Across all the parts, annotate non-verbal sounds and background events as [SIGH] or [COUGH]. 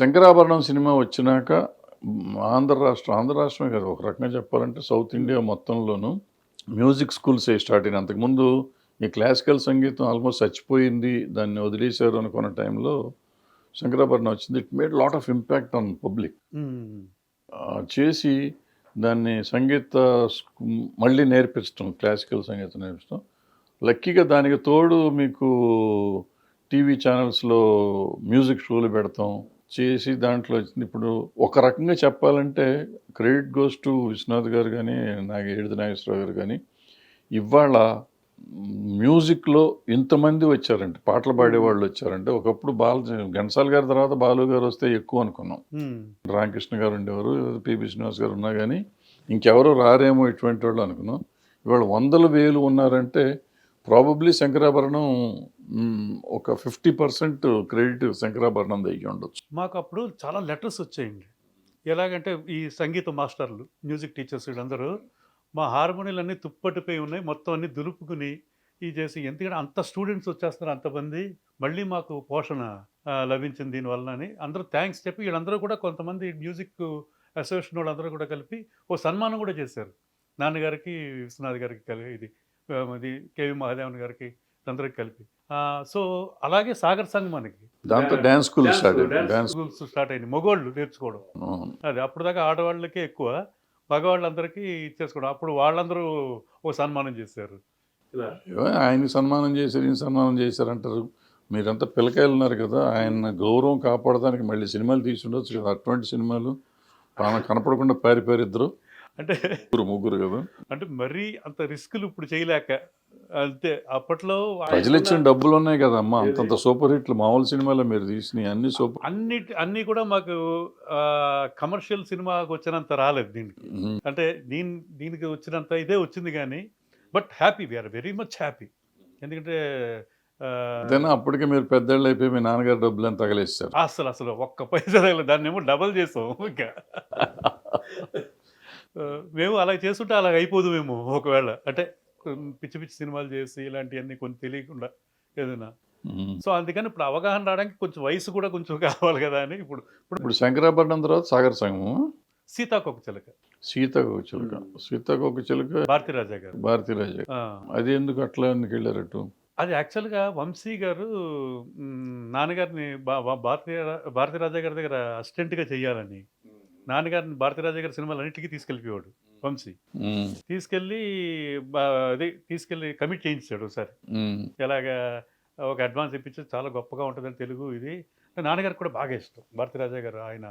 Shankarabharanam cinema వచ్చినాక ఆంధ్ర రాష్ట్రం ఆంధ్ర రాష్ట్రమే కాదు ఒక రకంగా చెప్పాలంటే సౌత్ ఇండియా మొత్తంలోనూ మ్యూజిక్ స్కూల్స్ స్టార్ట్ అయినాయి. అంతకుముందు ఈ క్లాసికల్ సంగీతం ఆల్మోస్ట్ చచ్చిపోయింది దాన్ని వదిలేశారు అనుకున్న టైంలో శంకరాభరణం వచ్చింది. It made lot of impact on public. చేసి దాన్ని సంగీత మళ్ళీ నేర్పించడం క్లాసికల్ సంగీతం నేర్పించడం లక్కీగా దానికి తోడు మీకు టీవీ ఛానల్స్లో మ్యూజిక్ షోలు పెడతాం. చేసి దాంట్లో వచ్చింది ఇప్పుడు ఒక రకంగా చెప్పాలంటే క్రెడిట్ గోస్ టు విశ్వనాథ్ గారు కానీ నాగ ఏడుది నాగేశ్వరరావు గారు కానీ ఇవాళ మ్యూజిక్లో ఇంతమంది వచ్చారంటే పాటలు పాడేవాళ్ళు వచ్చారంటే ఒకప్పుడు బాల ఘంటసాల గారి తర్వాత బాలు గారు వస్తే ఎక్కువ అనుకున్నాం. రామకృష్ణ గారు ఉండేవారు పిబి శ్రీనివాస్ గారు ఉన్నా కానీ ఇంకెవరో రారేమో ఇటువంటి వాళ్ళు అనుకున్నాం. ఇవాళ వందల వేలు ఉన్నారంటే ప్రాబబ్లీ శంకరాభరణం ఒక ఫిఫ్టీ పర్సెంట్ క్రెడిట్ శంకరాభరణం దగ్గర ఉండొచ్చు. మాకు అప్పుడు చాలా లెటర్స్ వచ్చాయండి. ఎలాగంటే ఈ సంగీత మాస్టర్లు మ్యూజిక్ టీచర్స్ వీళ్ళందరూ మా హార్మోనియలు అన్నీ తుప్పటిపోయి ఉన్నాయి మొత్తం అన్ని దులుపుకుని ఇది చేసి ఎందుకంటే అంత స్టూడెంట్స్ వచ్చేస్తున్నారు అంతమంది మళ్ళీ మాకు పోషణ లభించింది దీనివల్ల అని అందరూ థ్యాంక్స్ చెప్పి వీళ్ళందరూ కూడా కొంతమంది మ్యూజిక్ అసోసియేషన్ వాళ్ళందరూ కూడా కలిపి ఓ సన్మానం కూడా చేశారు. నాన్నగారికి విశ్వనాథ్ గారికి కలిగి ఇది. ఇది కేవి మహాదేవన్ గారికి అందరికి కలిపి. ఆ, సో అలాగే సాగర్ సంఘ్ మనకి. దాంతో డ్యాన్స్ స్కూల్ స్టార్ట్ అయింది డ్యాన్స్ స్కూల్స్ స్టార్ట్ అయింది. మగవాళ్ళు నేర్చుకోవడం. అది అప్పుడు దాకా ఆడవాళ్ళకే ఎక్కువ. మగవాళ్ళందరికీ ఇచ్చేసుకోవడం. అప్పుడు వాళ్ళందరూ ఓ సన్మానం చేశారు. ఇలా. ఆయనకి సన్మానం చేశారు ఈయన సన్మానం చేశారు అంటారు మీరంతా పిల్లకాయలు ఉన్నారు కదా ఆయన గౌరవం కాపాడడానికి మళ్ళీ సినిమాలు తీసి ఉండొచ్చు కదా. అటువంటి సినిమాలు తాను కనపడకుండా పారిపోయారు ఇద్దరు. అంటే ముగ్గురు ముగ్గురు కదా? అంటే మరీ అంత రిస్కులు ఇప్పుడు చేయలేక అంతే. అప్పట్లో ప్రజలు ఇచ్చిన డబ్బులు ఉన్నాయి కదా అమ్మా అంతంత సూపర్ హిట్లు మామూలు సినిమాలో మీరు తీసినాయి. అన్ని సూపర్ అన్ని అన్నీ కూడా మాకు కమర్షియల్ సినిమాకి వచ్చినంత రాలేదు దీనికి. అంటే దీని దీనికి వచ్చినంత ఇదే వచ్చింది కానీ but happy we are very much happy ఎందుకంటే అప్పటికే మీరు పెద్దళ్ళు అయిపోయి మీ నాన్నగారు డబ్బులు అని తగలేస్తారు అసలు అసలు ఒక్క పైసా తగలేదు. దాన్ని ఏమో డబల్ చేసాం ఇంకా. మేము అలా చేస్తుంటే అలా అయిపోదు మేము ఒకవేళ. అంటే పిచ్చి పిచ్చి సినిమాలు చేసి ఇలాంటివన్నీ కొన్ని తెలియకుండా ఏదైనా. సో అందుకని ఇప్పుడు అవగాహన రావడానికి కొంచెం వయసు కూడా కొంచెం [LAUGHS] కావాలి కదా అని ఇప్పుడు ఇప్పుడు శంకరాభరణం తర్వాత సాగర్ సంగము? సీతాకొక చిలక. సీతాకొక చిలుక. సీతాకొక చిలుక భారతీ రాజా గారు. భారతీరాజా అది ఎందుకు అట్లా ఎందుకు వెళ్ళారట్టు అది యాక్చువల్గా వంశీ గారు నాన్నగారిని బా- బా- భారతీ భారతీ రాజా గారి దగ్గర అసిస్టెంట్గా చేయాలని నాన్నగారిని భారతీ రాజా గారి సినిమాలు అన్నిటికీ తీసుకెళ్ళిపోయాడు వంశీ. తీసుకెళ్ళి అది తీసుకెళ్ళి కమిట్ చేయించాడు ఒకసారి. ఎలాగా ఒక అడ్వాన్స్ ఇప్పించి చాలా గొప్పగా ఉంటుందని తెలుగు ఇది. నాన్నగారికి కూడా బాగా ఇష్టం భారతీ రాజా గారు ఆయన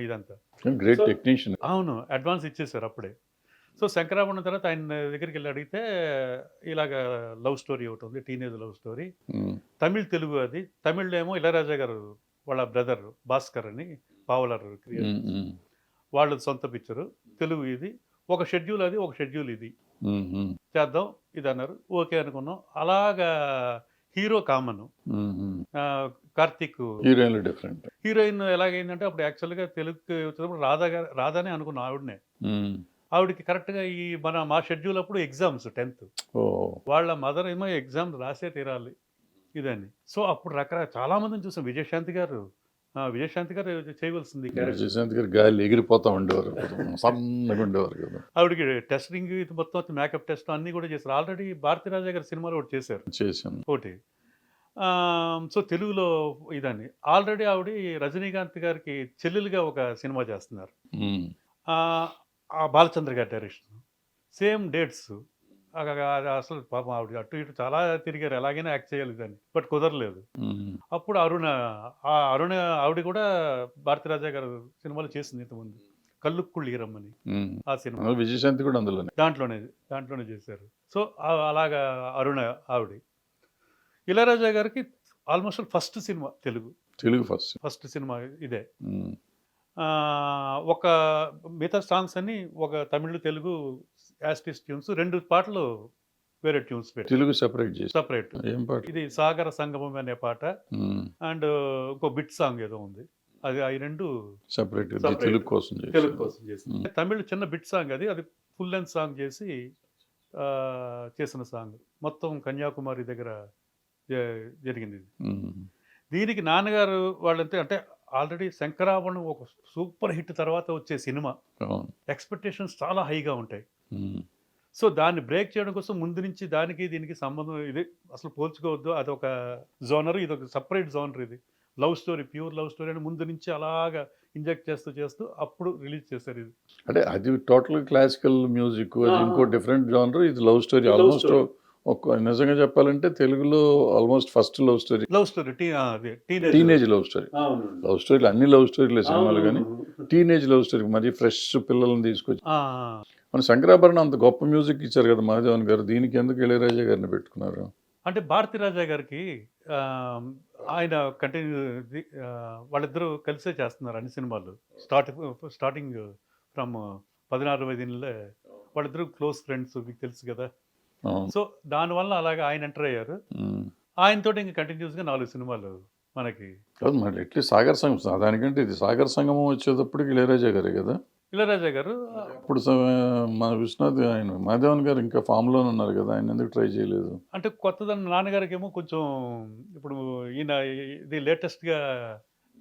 ఇదంతా. గ్రేట్ టెక్నీషియన్ అవును అడ్వాన్స్ ఇచ్చేసారు అప్పుడే. సో శంకరాభరణం తర్వాత ఆయన దగ్గరికి వెళ్ళి అడిగితే ఇలాగ లవ్ స్టోరీ ఒకటి ఉంది teenage love story. Tamil Telugu అది. తమిళ్ళో ఏమో ఇళయరాజా గారు వాళ్ళ బ్రదర్ భాస్కర్ అని. పావులర్ వాళ్ళ సొంత పిక్చరు తెలుగు ఇది ఒక షెడ్యూల్ అది ఒక షెడ్యూల్ ఇది. చేద్దాం ఇది అన్నారు ఓకే అనుకున్నాం. అలాగా హీరో కామన్ కార్తీక్. హీరోయిన్లు డిఫరెంట్ హీరోయిన్ ఎలాగైందంటే అప్పుడు యాక్చువల్గా తెలుగుకి వచ్చినప్పుడు రాధా గారు రాధానే అనుకున్నాం ఆవిడనే. ఆవిడకి కరెక్ట్గా ఈ మన మా షెడ్యూల్ అప్పుడు ఎగ్జామ్స్ టెన్త్ వాళ్ళ మదర్ ఏమో ఎగ్జామ్ రాసే తీరాలి ఇదని. సో అప్పుడు రకరకాల చాలా మందిని చూసాం. విజయశాంతి గారు విజయశాంతి గారు చేయవలసింది. విజయశాంతి గారు గాలి ఎగిరిపోతా ఉండేవారు సన్నగా ఉండేవారు కదా. ఆవిడకి టెస్టింగ్ ఇది మొత్తం మేకప్ టెస్ట్ అన్నీ కూడా చేశారు. ఆల్రెడీ భారతీరాజా గారి సినిమాలో ఒకటి చేశారు. చేశాను. ఒకటి. సో తెలుగులో ఇదని ఆల్రెడీ ఆవిడ రజనీకాంత్ గారికి చెల్లెలుగా ఒక సినిమా చేస్తున్నారు. బాలచంద్ర గారి డైరెక్షన్. Same dates. అసలు పాపం ఆవిడ అటు ఇటు చాలా తిరిగారు. ఎలాగైనా యాక్ట్ చేయాలి దాన్ని బట్ కుదరలేదు. అప్పుడు అరుణ ఆ అరుణ ఆవిడ కూడా భారతీరాజా గారు సినిమాలు చేసింది ఇంతకుముందు. కల్లుక్కుళ్ళు ఈరమ్మని ఉమ్. ఆ సినిమా. విజయశాంతి కూడా అందులోనే. దాంట్లోనే దాంట్లోనే చేశారు. సో అలాగా అరుణ ఆవిడ. ఇళయరాజా గారికి almost first cinema Telugu. Telugu first. First cinema ఇదే. ఒక మిగతా సాంగ్స్ అన్ని ఒక తమిళ్ తెలుగు యాస్టిస్ ట్యూన్స్. రెండు పాటలు వేరే ట్యూన్స్ పెట్టి తెలుగు సెపరేట్ చేసి సపరేట్. ఏం పాట? ఇది సాగర సంగమం అనే పాట. అండ్ ఇంకో బిట్ సాంగ్ ఏదో ఉంది. అది అవి రెండు సెపరేట్. తెలుగు కోసం చేసి తెలుగు కోసం మ్మ్. తమిళ్ చిన్న బిట్ సాంగ్ అది. అది ఫుల్ లెంత్ సాంగ్ చేసి చేసిన సాంగ్. మొత్తం కన్యాకుమారి దగ్గర జరిగింది. దీనికి నాన్నగారు వాళ్ళంతే అంటే ఆల్రెడీ శంకరాభరణం ఒక సూపర్ హిట్ తర్వాత వచ్చే సినిమా. ఎక్స్పెక్టేషన్స్ చాలా హైగా ఉంటాయి. సో దాన్ని బ్రేక్ చేయడం కోసం ముందు నుంచి దానికి దీనికి సంబంధం ఇది అసలు పోల్చుకోవద్దు. అదొక జోనర్ ఇది ఒక సపరేట్ జోనర్ ఇది. Love story pure love story అని ముందు నుంచి అలాగా ఇంజెక్ట్ చేస్తూ చేస్తూ అప్పుడు రిలీజ్ చేశారు ఇది. అంటే అది టోటల్ క్లాసికల్ మ్యూజిక్ అది. ఇంకో డిఫరెంట్ జానర్. ఇది లవ్ స్టోరీ. Almost story. ఒక నిజంగా చెప్పాలంటే తెలుగులో almost first love story. Love story teenage love story. Love స్టోరీలు అన్ని లవ్ స్టోరీలే సినిమాలు కానీ. టీనేజ్ లవ్ స్టోరీ మరి ఫ్రెష్ పిల్లల్ని తీసుకొచ్చి మన శంకరాభరణం అంత గొప్ప మ్యూజిక్ ఇచ్చారు కదా మాధవన్ గారు. దీనికి ఎందుకు ఇళయరాజా గారిని పెట్టుకున్నారు? అంటే భారతీ రాజా గారికి ఆయన కంటిన్యూ వాళ్ళిద్దరూ కలిసే చేస్తున్నారు అన్ని సినిమాలు. స్టార్ట్ స్టార్టింగ్ ఫ్రమ్ పదినారు వదినలే వాళ్ళిద్దరూ క్లోజ్ ఫ్రెండ్స్ మీకు తెలుసు కదా. సో దానివల్ల అలాగా ఆయన ఎంటర్ అయ్యారు. ఉమ్. ఆయనతోటి ఇంకా కంటిన్యూస్గా నాలుగు సినిమాలు మనకి. కాదు మరి ఎట్లీస్ట్ సాగర్ సంఘం దానికంటే ఇది సాగర్ సంగమం వచ్చేటప్పటికి ఇళయరాజా గారే కదా. ఇళరాజా గారు ఇప్పుడు మన విశ్వనాథ్ ఆయన మాధవన్ గారు ఇంకా ఫామ్లోనే ఉన్నారు కదా ఆయన ఎందుకు ట్రై చేయలేదు? అంటే కొత్తదని నాన్నగారికి ఏమో కొంచెం ఇప్పుడు ఈయన ఇది లేటెస్ట్గా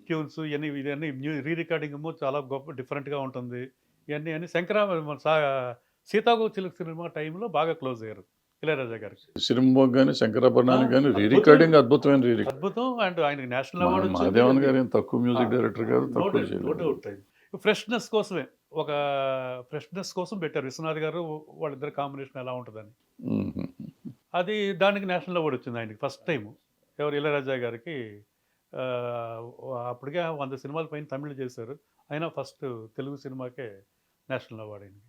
ట్యూన్స్ ఇవన్నీ ఇవన్నీ రీ రికార్డింగ్ ఏమో చాలా గొప్ప డిఫరెంట్గా ఉంటుంది. ఇవన్నీ అని శంకరా మన సా సీతాగో చిలుక సినిమా టైంలో బాగా క్లోజ్ అయ్యారు ఇళయరాజా గారికి సిరింబోగ్ కానీ శంకరాభరణానికి కానీ రీ అద్భుతం. రికార్డింగ్ అద్భుతమైన రీ అద్భుతం. అండ్ ఆయనకి నేషనల్ అవార్డు మాధవన్ గారు తక్కువ మ్యూజిక్ డైరెక్టర్ గారు తక్కువ ఫ్రెష్నెస్ కోసమే. ఒక ఫ్రెష్నెస్ కోసం పెట్టారు విశ్వనాథ్ గారు వాళ్ళిద్దరు కాంబినేషన్ ఎలా ఉంటుందని. అది దానికి నేషనల్ అవార్డు వచ్చింది ఆయనకి ఫస్ట్ టైం ఎవరు ఇళయరాజా గారికి అప్పటికే వంద సినిమాల పైన తమిళ్ చేశారు. అయినా ఫస్ట్ తెలుగు సినిమాకే నేషనల్ అవార్డు అయింది